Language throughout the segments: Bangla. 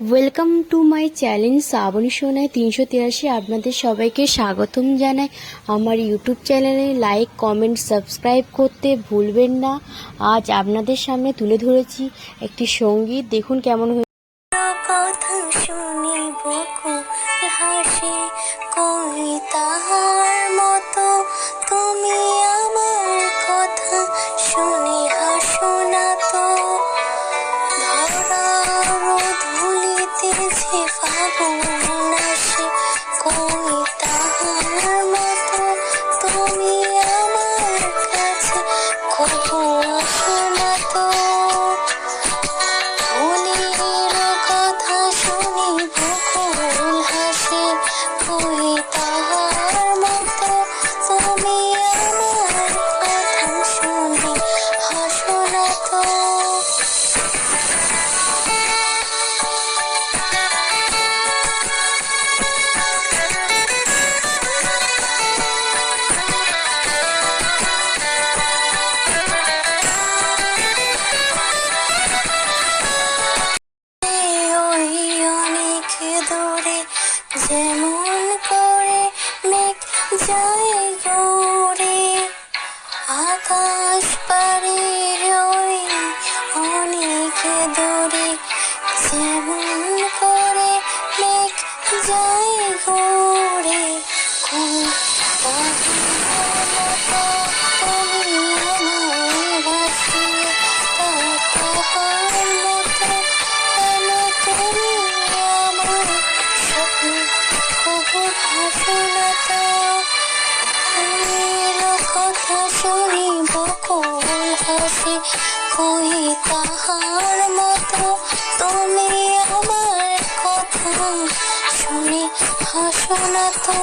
Welcome to my challenge Shrabani সোনায় তিনশো তিরাশি আপনাদের সবাইকে স্বাগতম জানাই। আমার ইউটিউব চ্যানেলে লাইক কমেন্ট সাবস্ক্রাইব করতে ভুলবেন না। আজ আপনাদের সামনে তুলে ধরেছি একটি সংগীত। দেখুন কেমন হয়ে কথা হাসি কই তাহার মতো? তুমি আমার কথা শুনি হাসো না তো।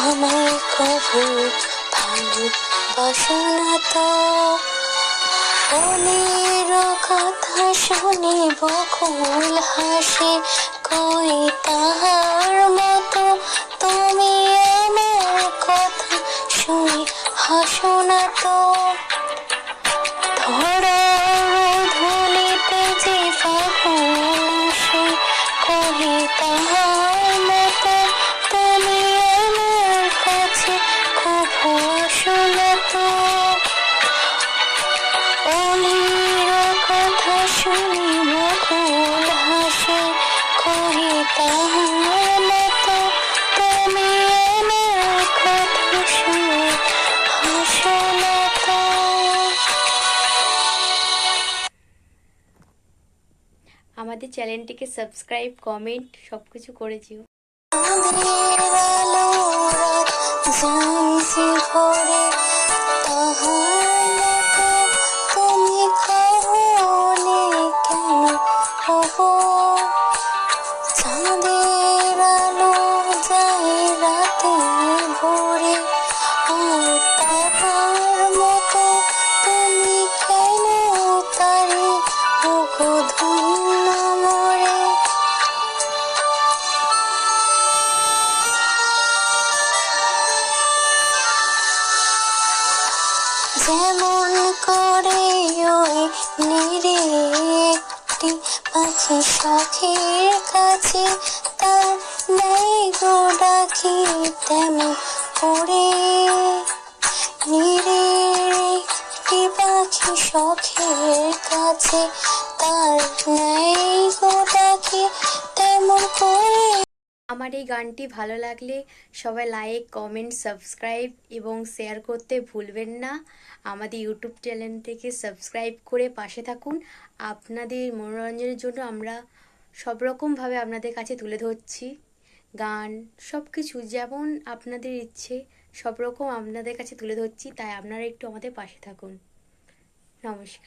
আমায় কবু ভালোবাসো না তো। মনের কথা শুনে বকুল হাসে কই তাহার আমাদের চ্যানেলটিকে সাবস্ক্রাইব কমেন্ট সব কিছু করেছিও যেমন করে ওই নিরে একটি পাখি শখের কাছে, তার নেই গো ডাকি তেমন করে। নিরে একটি পাখি শখের কাছে, তার নেই আমার এই গানটি ভালো লাগলে সবাই লাইক কমেন্ট সাবস্ক্রাইব এবং শেয়ার করতে ভুলবেন না। আমাদের ইউটিউব চ্যানেল থেকে সাবস্ক্রাইব করে পাশে থাকুন। আপনাদের মনোরঞ্জনের জন্য আমরা সব রকমভাবে আপনাদের কাছে তুলে ধরছি। গান সব কিছু যেমন আপনাদের ইচ্ছে, সব রকম আপনাদের কাছে তুলে ধরছি, তাই আপনারা একটু আমাদের পাশে থাকুন। নমস্কার।